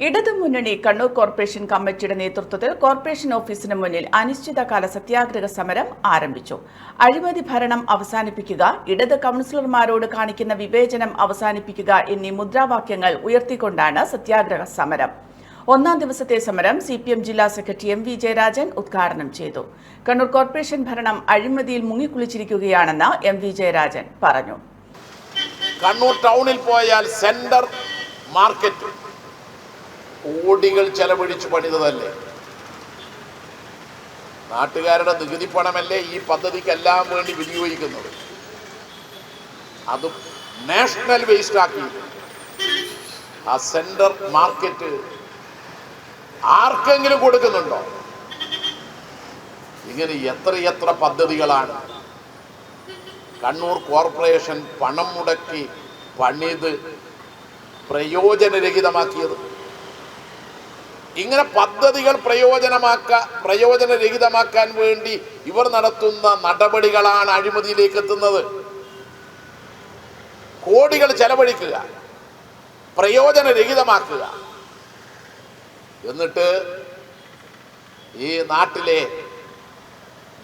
ഇടതുമുന്നണി കണ്ണൂർ കോർപ്പറേഷൻ കമ്മിറ്റിയുടെ നേതൃത്വത്തിൽ കോർപ്പറേഷൻ ഓഫീസിന് മുന്നിൽ അനിശ്ചിതകാല സത്യാഗ്രഹ സമരം ആരംഭിച്ചു. അഴിമതി ഭരണം അവസാനിപ്പിക്കുക ഇടത് കൗൺസിലർമാരോട് കാണിക്കുന്ന വിവേചനം അവസാനിപ്പിക്കുക എന്നീ മുദ്രാവാക്യങ്ങൾ ഉയർത്തിക്കൊണ്ടാണ് സത്യാഗ്രഹ സമരം. ഒന്നാം ദിവസത്തെ സമരം സി പി എം ജില്ലാ സെക്രട്ടറി എം വി ജയരാജൻ ഉദ്ഘാടനം ചെയ്തു. കണ്ണൂർ കോർപ്പറേഷൻ ഭരണം അഴിമതിയിൽ മുങ്ങിക്കുളിച്ചിരിക്കുകയാണെന്ന് എം വി ജയരാജൻ പറഞ്ഞു. കണ്ണൂർ ടൗണിൽ പോയാൽ സെന്റർ മാർക്കറ്റ്. കോടികൾ ചെലവഴിച്ച് പണിതതല്ലേ? നാട്ടുകാരുടെ നികുതി പണമല്ലേ ഈ പദ്ധതിക്കെല്ലാം വേണ്ടി വിനിയോഗിക്കുന്നത്? അത് നാഷണൽ വേസ്റ്റ് ആക്കി. ആ സെൻട്രൽ മാർക്കറ്റ് ആർക്കെങ്കിലും കൊടുക്കുന്നുണ്ടോ? ഇങ്ങനെ എത്രയെത്ര പദ്ധതികളാണ്. കണ്ണൂർ കോർപ്പറേഷൻ പണം മുടക്കി പണിത് പ്രയോജനരഹിതമാക്കിയത്. ഇങ്ങനെ പദ്ധതികൾ പ്രയോജനമാക്ക പ്രയോജനരഹിതമാക്കാൻ വേണ്ടി ഇവർ നടത്തുന്ന നടപടികളാണ് അഴിമതിയിലേക്ക് എത്തുന്നത്. കോടികൾ ചെലവഴിക്കുക പ്രയോജനരഹിതമാക്കുക. എന്നിട്ട് ഈ നാട്ടിലെ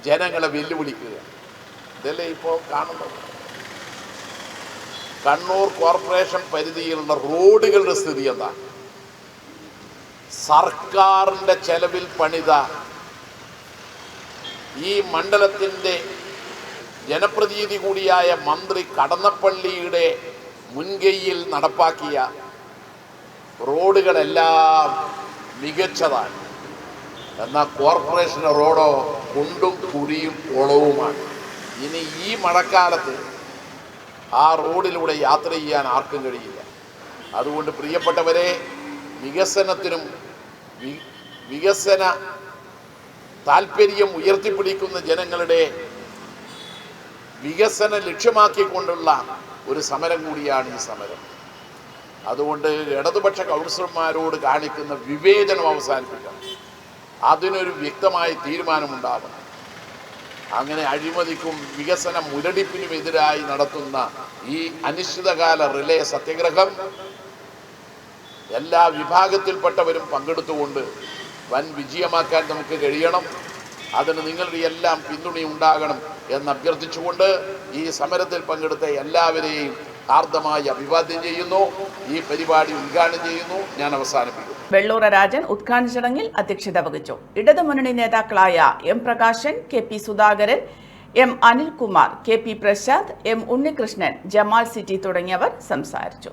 ജനങ്ങളെ വെല്ലുവിളിക്കുക. ഇതല്ലേ ഇപ്പോൾ കാണുന്നത്? കണ്ണൂർ കോർപ്പറേഷൻ പരിധിയിലുള്ള റോഡുകളുടെ സ്ഥിതി എന്താ സർക്കാരിന്റെ ചെലവിൽ പണിത ഈ മണ്ഡലത്തിന്റെ ജനപ്രതിനിധി കൂടിയായ മന്ത്രി കടന്നപ്പള്ളിയുടെ മുൻകൈയിൽ നടപ്പാക്കിയ റോഡുകളെല്ലാം മികച്ചതാണ്. എന്നാൽ കോർപ്പറേഷന്റെ റോഡോ കുണ്ടും കുഴിയും കുളവുമാണ്. ഇനി ഈ മഴക്കാലത്ത് ആ റോഡിലൂടെ യാത്ര ചെയ്യാൻ ആർക്കും കഴിയില്ല. അതുകൊണ്ട് പ്രിയപ്പെട്ടവരെ വികസനത്തിനും വികസന താല്പര്യം ഉയർത്തിപ്പിടിക്കുന്ന ജനങ്ങളുടെ വികസനം ലക്ഷ്യമാക്കിക്കൊണ്ടുള്ള ഒരു സമരം കൂടിയാണ് ഈ സമരം. അതുകൊണ്ട് ഇടതുപക്ഷ കൗൺസിലർമാരോട് കാണിക്കുന്ന വിവേചനം അവസാനിപ്പിക്കണം. അതിനൊരു വ്യക്തമായ തീരുമാനമുണ്ടാവണം. അങ്ങനെ അഴിമതിക്കും വികസന മുരടിപ്പിനും എതിരായി നടത്തുന്ന ഈ അനിശ്ചിതകാല റിലേ സത്യഗ്രഹം എല്ലാ വിഭാഗത്തിൽപ്പെട്ടവരും പങ്കെടുത്തുകൊണ്ട് വൻ വിജയമാക്കാൻ നമുക്ക് കഴിയണം. അതിന് നിങ്ങളുടെ എല്ലാം പിന്തുണയുണ്ടാകണം എന്ന് അഭ്യർത്ഥിച്ചുകൊണ്ട് ഈ സമരത്തിൽ പങ്കെടുത്ത എല്ലാവരെയും ആർദ്ദമായി അഭിവാദ്യം ചെയ്യുന്നു. ഈ പരിപാടി ഉദ്ഘാടനം ചെയ്യുന്നു. ഞാൻ അവസാനിപ്പിക്കുന്നു. വെള്ളൂറ രാജൻ ഉദ്ഘാടന ചടങ്ങിൽ അധ്യക്ഷത വഹിച്ചു. ഇടതുമുന്നണി നേതാക്കളായ M Prakashan K P Sudhakaran M Anilkumar K P Prasad M Unnikrishnan Jamal city തുടങ്ങിയവർ സംസാരിച്ചു.